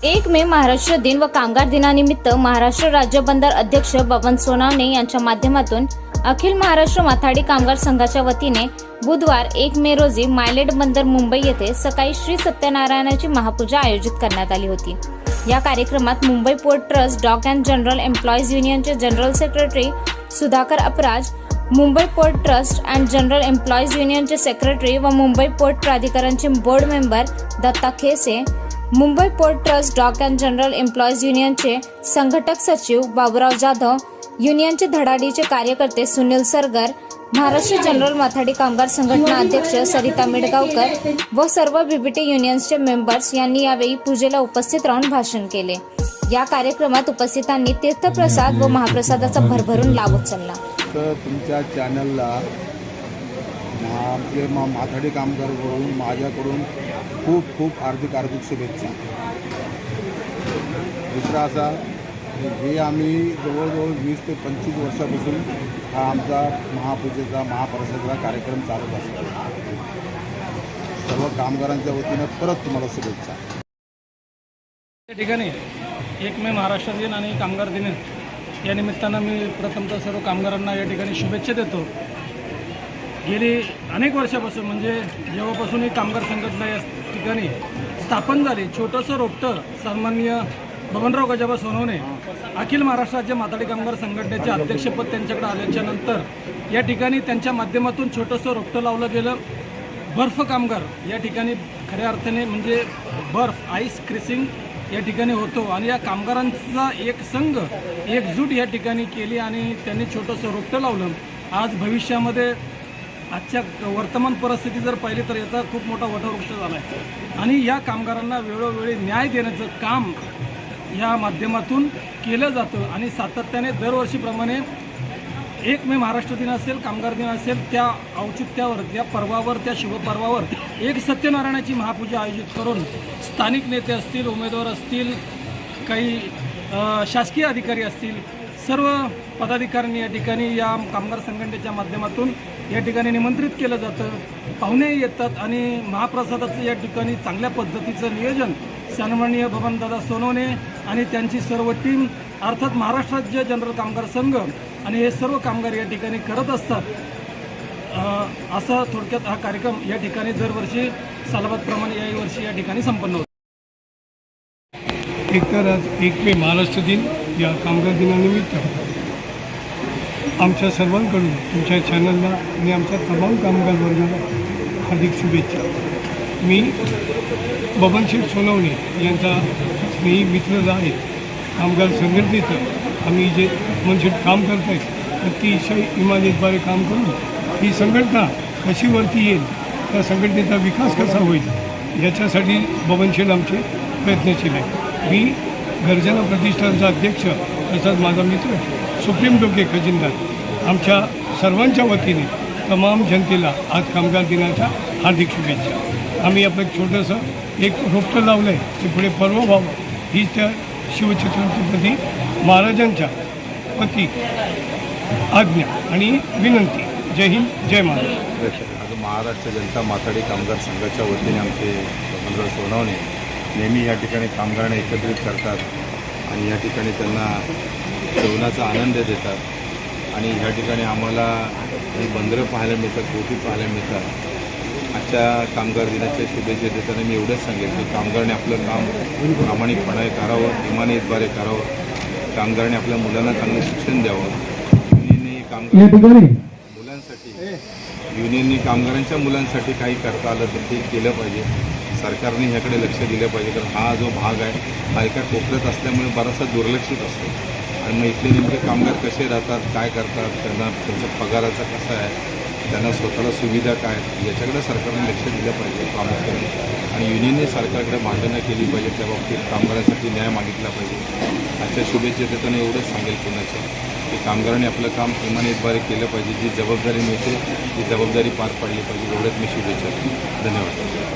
एक मे महाराष्ट्र दिन व कामगार दिनानिमित्त महाराष्ट्र राज्य बंदर अध्यक्ष बबन सोनावणे यांच्या माध्यमातून अखिल महाराष्ट्र माथाडी कामगार संघाच्या वतीने बुधवार एक मे रोजी मायलेट बंदर मुंबई येथे सकाळी श्री सत्यनारायणाची महापूजा आयोजित करण्यात आली होती. या कार्यक्रमात Mumbai Port Trust Dock and General Employees युनियनचे general secretary Sudhakar Apraj Mumbai Port Trust and General Employees युनियनचे सेक्रेटरी व Mumbai port प्राधिकरणचे board member Datta Khese Mumbai Port Trust Dock and General Employees युनियनचे संघटक सचिव बाबुराव जाधव युनियनचे धडाडीचे कार्यकर्ते सुनील सरगर महाराष्ट्र जनरल माथाडी कामगार संघटना अध्यक्ष सरिता मिडगावकर व सर्व बीबीटी युनियन्सचे मेंबर्स यांनी यावेळी पूजेला उपस्थित राहून भाषण केले. या कार्यक्रमात उपस्थितांनी तीर्थप्रसाद व महाप्रसादाचा भरभरून लाभ उचलला. फक्त तुमच्या चॅनलला आपले आमचे मा माथाडी कामगारकडून माझ्याकडून खूप खूप हार्दिक हार्दिक शुभेच्छा. दुसरा असा हे आम्ही जवळजवळ वीस ते पंचवीस वर्षापासून हा आमचा महापूजेचा महाप्रसादाचा कार्यक्रम चालत असतो. सर्व कामगारांच्या वतीनं परत तुम्हाला शुभेच्छा. या ठिकाणी एक मे महाराष्ट्र दिन आणि कामगार दिन या निमित्तानं मी प्रथमतः सर्व कामगारांना या ठिकाणी शुभेच्छा देतो. गेली अनेक वर्षापासून म्हणजे जेव्हापासून ही कामगार संघटना या ठिकाणी स्थापन झाली छोटंसं रोपटं सन्माननीय बबनराव गजाबा सोनवणे अखिल महाराष्ट्र राज्य माताडी कामगार संघटनेचे अध्यक्षपद त्यांच्याकडे आल्याच्यानंतर या ठिकाणी त्यांच्या माध्यमातून छोटंसं रोपटं लावलं गेलं. बर्फ कामगार या ठिकाणी खऱ्या अर्थाने म्हणजे बर्फ आईस क्रिसिंग या ठिकाणी होतो. आणि या कामगारांचा एक संघ एकजूट या ठिकाणी केली आणि त्यांनी छोटंसं रोपटं लावलं. आज भविष्यामध्ये आजच्या वर्तमान परिस्थिती जर पाहिली तर याचा खूप मोठा वटवृक्ष झाला आहे आणि या कामगारांना वेळोवेळी न्याय देण्याचं काम या माध्यमातून केलं जातं. आणि सातत्याने दरवर्षीप्रमाणे एक मे महाराष्ट्र दिन असेल कामगार दिन असेल त्या औचित्यावर त्या पर्वावर त्या शुभपर्वावर एक सत्यनारायणाची महापूजा आयोजित करून स्थानिक नेते असतील उमेदवार असतील काही शासकीय अधिकारी असतील सर्व पदाधिकाऱ्यांनी या ठिकाणी या कामगार संघटनेच्या माध्यमातून या ठिकाणी निमंत्रित केलं जातं. पाहुणे येतात आणि महाप्रसादाचं या ठिकाणी चांगल्या पद्धतीचं नियोजन सन्माननीय बबनदादा सोनवणे आणि त्यांची सर्व टीम अर्थात महाराष्ट्र राज्य जनरल कामगार संघ आणि हे सर्व कामगार या ठिकाणी करत असतात. असा थोडक्यात हा कार्यक्रम या ठिकाणी दरवर्षी सालाबादप्रमाणे याही वर्षी या ठिकाणी संपन्न होतो. एक तर आज एक मे महाराष्ट्र दिन या कामगार दिनानिमित्त आमच्या सर्वांकडून तुमच्या चॅनलला आणि आमच्या तमाम कामगार वर्गाला हार्दिक शुभेच्छा. मी बबनशेठ सोनवणे यांचा स्नेही मित्र आहे. कामगार संघटनेचं आम्ही जे मनशेठ काम करत आहे अतिशय इमानीद्वारे काम करून ही संघटना कशी वरती येईल त्या संघटनेचा विकास कसा होईल याच्यासाठी बबनशेठ आमचे प्रयत्नशील आहे मी गर्जना प्रतिष्ठानचा अध्यक्ष तसाच माझा मित्र सुप्रीम डोके खजिनदार आमच्या सर्वांच्या वतीने तमाम जनतेला आज कामगार दिनाच्या हार्दिक शुभेच्छा. आम्ही आपलं एक छोटंसं एक रोपटं लावलं आहे ते पुढे पर्व व्हावं ही त्या शिवछत्रपती महाराजांच्या वती आज्ञा आणि विनंती. जय हिंद जय महाराष्ट्र. आज महाराष्ट्र जनता माथाडी कामगार संघाच्या वतीने आमचे बबनराव सोनवणे नेहमी या ठिकाणी कामगारांना एकत्रित करतात आणि या ठिकाणी त्यांना जेवणाचा आनंद देतात. आणि ह्या ठिकाणी आम्हाला ही बंदरं पाहायला मिळतात गोटी पाहायला मिळतात. आजच्या कामगार दिनाच्या शुभेच्छा देताना मी एवढंच सांगेन की कामगारांनी आपलं काम प्रामाणिकपणाने करावं इमानीद्वारे करावं. कामगाराने आपल्या मुलांना चांगलं शिक्षण द्यावं. युनियनने कामगार मुलांसाठी. युनियननी कामगारांच्या मुलांसाठी काही करता आलं तर ते केलं पाहिजे. सरकारने ह्याकडे लक्ष दिलं पाहिजे. कारण हा जो भाग आहे हा एका कोपऱ्यात असल्यामुळे बराचसा दुर्लक्षित असतो. आणि मग इथले नेमके कामगार कसे राहतात काय करतात त्यांना त्यांच्या पगाराचा कसा आहे त्यांना स्वतःला सुविधा काय याच्याकडे सरकारने लक्ष दिलं पाहिजे प्रामुख्याने आणि युनियनने सरकारकडे मांडणं केली पाहिजे त्या बाबतीत कामगारांसाठी न्याय मागितला पाहिजे. आजच्या शुभेच्छा देताना एवढंच सांगेल पुण्याचं की कामगारांनी आपलं काम इमानेद्वारे केलं पाहिजे जी जबाबदारी मिळते ती जबाबदारी पार पाडली पाहिजे. एवढंच मी शुभेच्छा धन्यवाद.